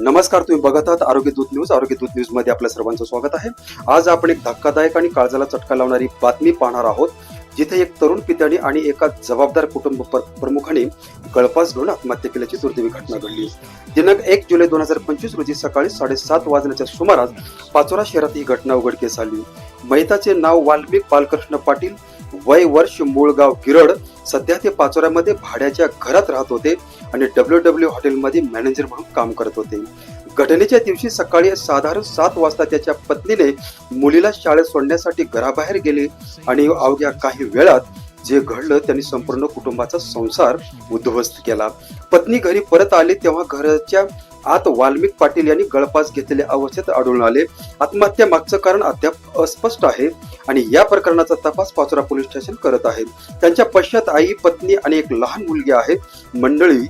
नमस्कार तुम्ही बघत आहात आरोग्य दूत न्यूज. आरोग्य दूत न्यूजमध्ये आपल्या सर्वांचं स्वागत आहे. आज आपण एक धक्कादायक आणि काळजाला चटका लावणारी बातमी पाहणार आहोत जिथे एक तरुण पित्याने आणि एका जबाबदार कुटुंब प्रमुखाने गळफास घेऊन आत्महत्या केल्याची दुर्दैवी घटना घडली. दिनांक एक जुलै दोन हजार पंचवीस रोजी सकाळी साडेसात वाजण्याच्या सुमारास पाचोरा शहरात ही घटना उघडकीस आली. मैताचे नाव वाल्मिक बालकृष्ण पाटील वय वर्ष मूळ गाव गिरड सध्या ते पाचोऱ्यामध्ये भाड्याच्या घरात राहत होते आणि डब्ल्यू डब्ल्यू हॉटेलमध्ये मॅनेजर म्हणून काम करत होते. घटनेच्या दिवशी सकाळी साधारण सात वाजता त्याच्या पत्नीने मुलीला शाळेत सोडण्यासाठी घराबाहेर गेले आणि अवघ्या काही वेळात जे घडलं त्यांनी संपूर्ण कुटुंबाचा संसार उद्ध्वस्त केला. पत्नी घरी परत आली तेव्हा घराच्या आत वाल्मिक पाटील यांनी गळफास घेतलेल्या अवस्थेत आढळून आले. आत्महत्या मागचं कारण अद्याप अस्पष्ट आहे आणि या प्रकरणाचा तपास पाचोरा पोलीस स्टेशन करत आहे. त्यांच्या पश्चात आई पत्नी आणि एक लहान मुलगी आहे. मंडळी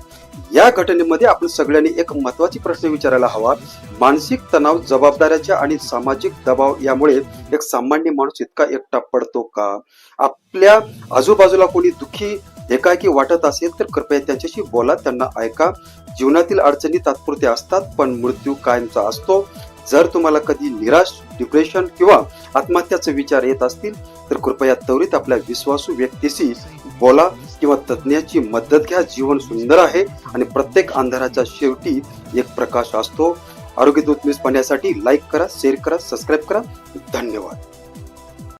या घटनेमध्ये आपण सगळ्यांनी एक महत्वाची प्रश्न विचारायला हवा. मानसिक तणाव जबाबदाऱ्याच्या आणि सामाजिक दबाव यामुळे एक सामान्य माणूस इतका एकटा पडतो का? आपल्या आजूबाजूला कोणी दुःखी एकाएकी वाटत असेल तर कृपया त्यांच्याशी बोला त्यांना ऐका. जीवनातील अडचणी तात्पुरत्या असतात पण मृत्यू कायमचा असतो. जर तुम्हाला कधी निराश डिप्रेशन किंवा आत्महत्याचे विचार येत असतील तर कृपया त्वरित आपल्या विश्वासू व्यक्तीशी बोला किंवा तज्ज्ञाची मदत घ्या. जीवन सुंदर आहे आणि प्रत्येक अंधाराच्या शेवटी एक प्रकाश असतो. आरोग्य दूत न्यूज पाहण्यासाठी लाईक करा शेअर करा सबस्क्राईब करा. धन्यवाद.